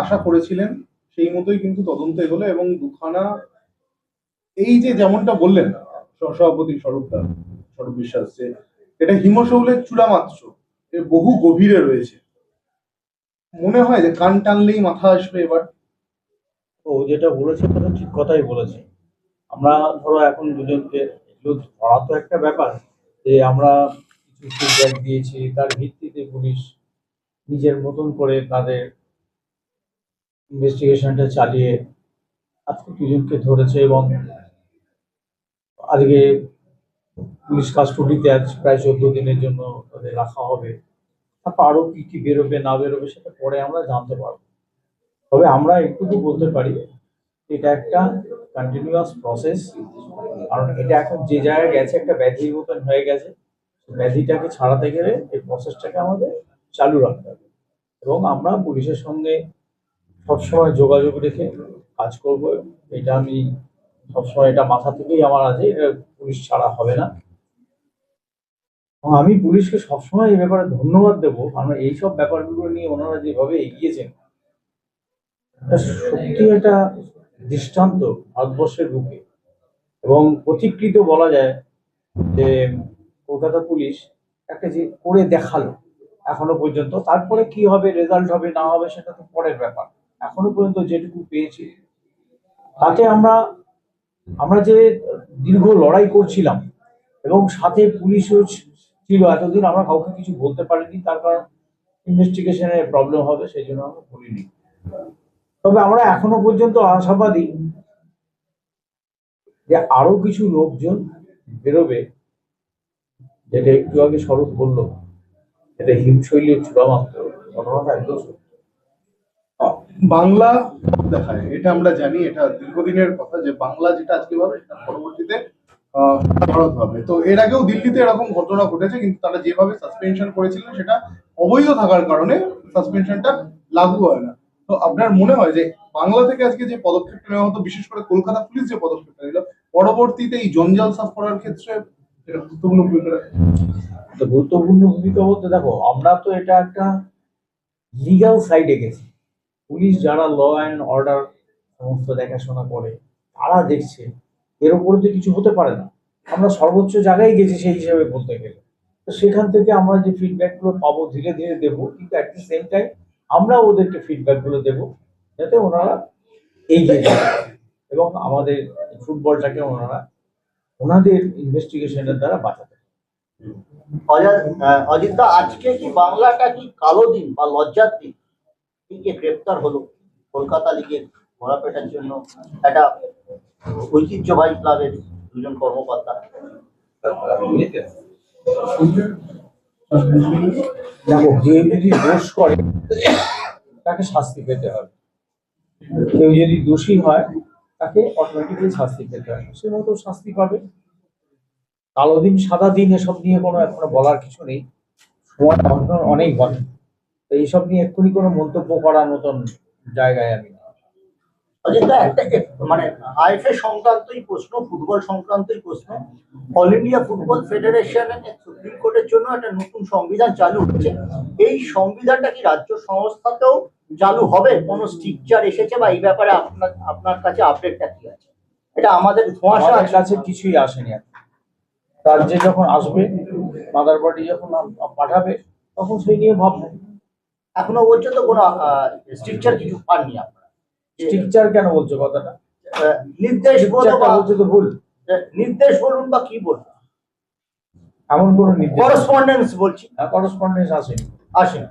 আশা করেছিলেন, সেই মতোই কিন্তু তদন্ত এগোলো এবং দুখানা এই যে যেমনটা বললেন সভাপতি স্বরূপ দা স্বরূপ বিশ্বাস, যে এটা হিমশৌলের চূড়া মাত্র এর বহু গভীরে রয়েছে। মনে হয় যে কান টানলেই মাথা আসবে এবার। ও যেটা বলেছে সেটা ঠিক কথাই বলেছে। আমরা ধরো এখন দুজনকে, এগুলো ধরা তো একটা ব্যাপার যে আমরা কিছু ফিডব্যাক দিয়েছি, তার ভিত্তিতে পুলিশ নিজের মতন করে তাদের ইনভেস্টিগেশনটা চালিয়ে আজকে দুজনকে ধরেছে এবং আজকে পুলিশ কাস্টডিতে আজ প্রায় চোদ্দ দিনের জন্য তাদের রাখা হবে। তারপর আরও কী কী বেরোবে, না বেরোবে সেটা পরে আমরা জানতে পারব। তবে আমরা একটুকু বলতে পারি, এটা একটা কন্টিনিউয়াস প্রসেস কারণ এটা এখন যে জায়গায় গেছে, একটা ব্যাধির মতন হয়ে গেছে। ব্যাধিটাকে ছাড়াতে গেলে এই প্রসেসটাকে আমাদের চালু রাখতে হবে। এবং আমরা পুলিশের সঙ্গে সবসময় যোগাযোগ রেখে কাজ করব। এটা আমি সবসময়, এটা মাথা থেকেই আমার আছে পুলিশ ছাড়া হবে না। আমি পুলিশকে সবসময় এই ব্যাপারে ধন্যবাদ দেবো, কারণ এইসব ব্যাপারগুলো নিয়ে ওনারা যেভাবে এগিয়েছেন সত্যি একটা দৃষ্টান্ত ভারতবর্ষের বুকে। এবং প্রতিকৃত বলা যায় যে কলকাতা পুলিশ একটা যে করে দেখাল এখনও পর্যন্ত, তারপরে কি হবে রেজাল্ট হবে, না হবে, সেটা তো পরের ব্যাপার। এখনও পর্যন্ত যেটুকু পেয়েছি, তাতে আমরা আমরা যে দীর্ঘ লড়াই করছিলাম এবং সাথে পুলিশও ছিল, এতদিন আমরা কাউকে কিছু বলতে পারিনি, তার কারণ ইনভেস্টিগেশনে প্রবলেম হবে, সেই জন্য আমরা বলিনি তবে আমরা এখনও পর্যন্ত আশাবাদী যে আরও কিছু লোকজন বেরোবে, যেটা একটু আগে স্বরূপ বলল, এটা হিমশৈলের চূড়ামাত্র ঘটনাটা একদম। বাংলা দেখায়। এটা আমরা জানি, এটা দীর্ঘদিনের কথা যে বাংলা যেটা আজকে হবে সেটা পরবর্তীতে ভারত হবে। তো এর আগেও দিল্লিতে এরকম ঘটনা ঘটেছে, কিন্তু তারা যেভাবে সাসপেনশন করেছিলেন, সেটা অবৈধ থাকার কারণে সাসপেনশনটা লাগু হয় না। তো আপনার মনে হয় যে বাংলা থেকে আজকে যে পদক্ষেপটা নেওয়া হতো, বিশেষ করে কলকাতা পুলিশ যে পদক্ষেপটা নিল, পরবর্তীতে এই জঞ্জাল সাফ করার ক্ষেত্রে এটা গুরুত্বপূর্ণ ভূমিকা গুরুত্বপূর্ণ ভূমিকা বলতে দেখো, আমরা তো এটা একটা লিগ্যাল সাইডে গেছি। পুলিশ যারা ল অ্যান্ড অর্ডার সমস্ত দেখাশোনা করে, তারা দেখছে এর উপরে তো কিছু হতে পারে না। আমরা সর্বোচ্চ জায়গায় গেছি সেই হিসাবে বলতে গেলে। তো সেখান থেকে আমরা যে ফিডব্যাকগুলো পাবো, ধীরে ধীরে দেবো, কিন্তু অ্যাট দি সেম টাইম আমরা ওদেরকে ফিডব্যাকগুলো দেবো, যাতে ওনারা এগিয়ে যায় এবং আমাদের ফুটবলটাকে ওনারা, ওনাদের ইনভেস্টিগেশনের দ্বারা বাঁচাতে। অজিত দা, আজকে কি বাংলাটা কি কালো দিন বা লজ্জার দিন? যে গ্রেপ্তার হলো। কলকাতা লিগের ঘোরাপেটার জন্য একটা ঐতিহ্যবাহী ক্লাবের দুজন কর্মকর্তা। দোষ করে, তাকে শাস্তি পেতে হবে। কেউ যদি দোষী হয়, তাকে অটোমেটিক্যালি শাস্তি পেতে হবে। সে মতো শাস্তি পাবে। কালো দিন, সাদা দিন, এসব নিয়ে কোনো এখনও বলার কিছু নেই। সময় অনেক বলে। তো এইসব নিয়ে এক্ষুনি কোনো মন্তব্য করার মতন জায়গায় আমি। একটা মানে আইএফএ সংক্রান্তই প্রশ্ন ফুটবল সংক্রান্তই প্রশ্ন। All India football federation supreme কোর্টের জন্য একটা নতুন সংবিধান চালু হচ্ছে। এই সংবিধানটা কি রাজ্য সংস্থাতেও চালু হবে? কোনো স্ট্রিকচার এসেছে বা এই ব্যাপারে আপনার আপনার কাছে আপডেটটা কি আছে? এটা আমাদের ধোঁয়াশা কাছে কিছুই আসেনি রাজ্যে যখন আসবে মাদার বডি যখন পাঠাবে তখন সেই নিয়ে ভাববো। এখনও পর্যন্ত কোনো স্ট্রিকচার কিছু পাননি আপনারা। স্ট্রিকচার কেন বলছো কথাটা? নির্দেশ বলছো তো ভুল। নির্দেশ বলুন বা কি বলুন। এমন কোন করসপন্ডেন্স বলছি। করেসপন্ডেন্স আসেনি। আসেন।